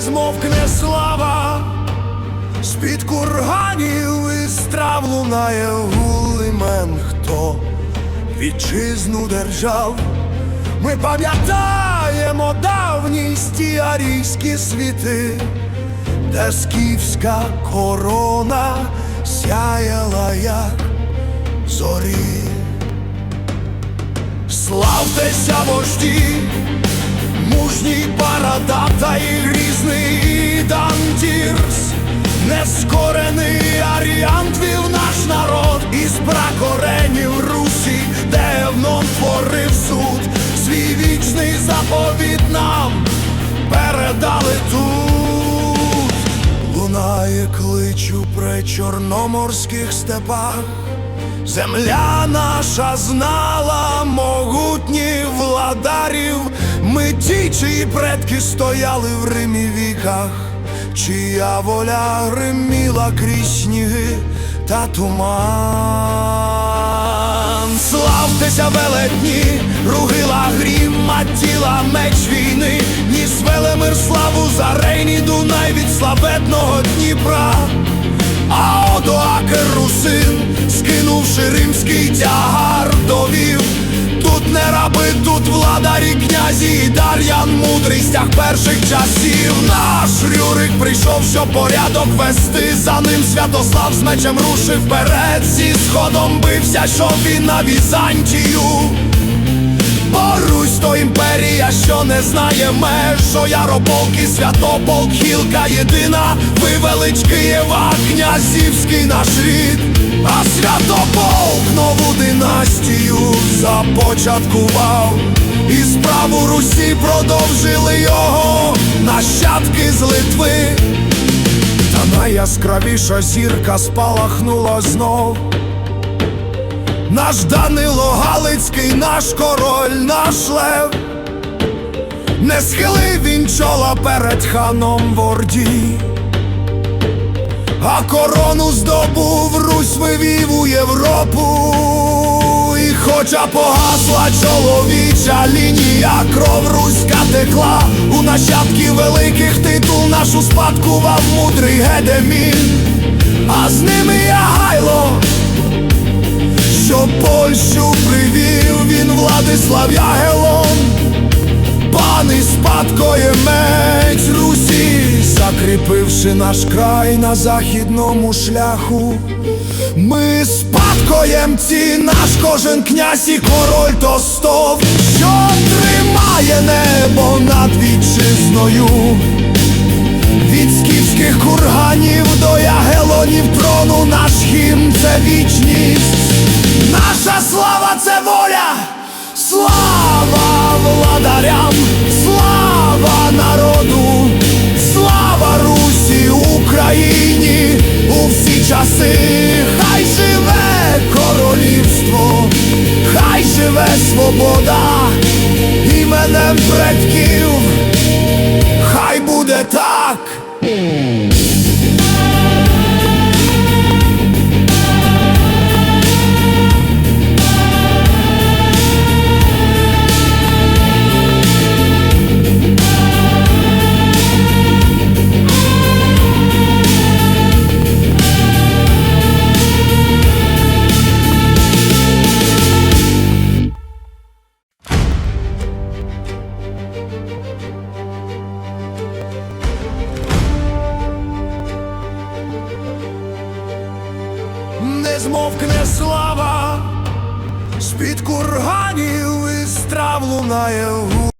змовкне слава, з-під курганів і страв лунає гул імен, хто вітчизну держав. Ми пам'ятаємо давні стіарійські світи, де скіфська корона сяяла, як зорі. Славтеся вожді, мужній Парадата і грізний Дандірс, нескорений аріант вів наш народ із пракоренів Русі, де вном творив суд, свій вічний заповіт нам передали тут. Лунає клич у пречорноморських степах. Земля наша знала могутніх владарів, ми ті, чиї предки стояли в Римі віках, чия воля гриміла крізь сніги та туман. Славтеся велетні, ругила грім, тіла меч війни, ніс велемир славу за Рейні Дунай від славетного Дніпра. А Одоакер русин, скинувши римський тягар, довів Тут не раби, тут владарі князі, і Дар'ян мудрий перших часів. Наш Рюрик прийшов, щоб порядок вести. За ним Святослав з мечем рушив вперед. Зі сходом бився, що він на Візантію. Борусь то імперія, що не знає меж Що Ярополк і Святополк, гілка єдина Вивелич Києва, князівський наш рід А Святополк нову династію започаткував І справу Русі продовжили його нащадки з Литви. Та найяскравіша зірка спалахнула знов. Наш Данило Галицький, наш король, наш лев, не схилив він чола перед ханом в Орді, а корону здобув, Русь вивів у Європу, хоча погасла чоловіча лінія, кров руська текла, у нащадків великих титул нашу спадкував мудрий Гедемін, а з ними Ягайло що Польщу привів. Він Владислав Ягелон, пан і спадкоємець Русі, закріпивши наш край на західному шляху. Ми спадкоємці, наш кожен князь і король то стов, що тримає небо над вітчизною. Від скіфських курганів до ягелонів трону наш гімн це вічність, наша слава це воля, слава владарям, слава народу, слава Русі, Україні! У всі часи, свобода, іменем предків. Хай буде так. Не змовкне слава, з-під курганів і страв лунає гу.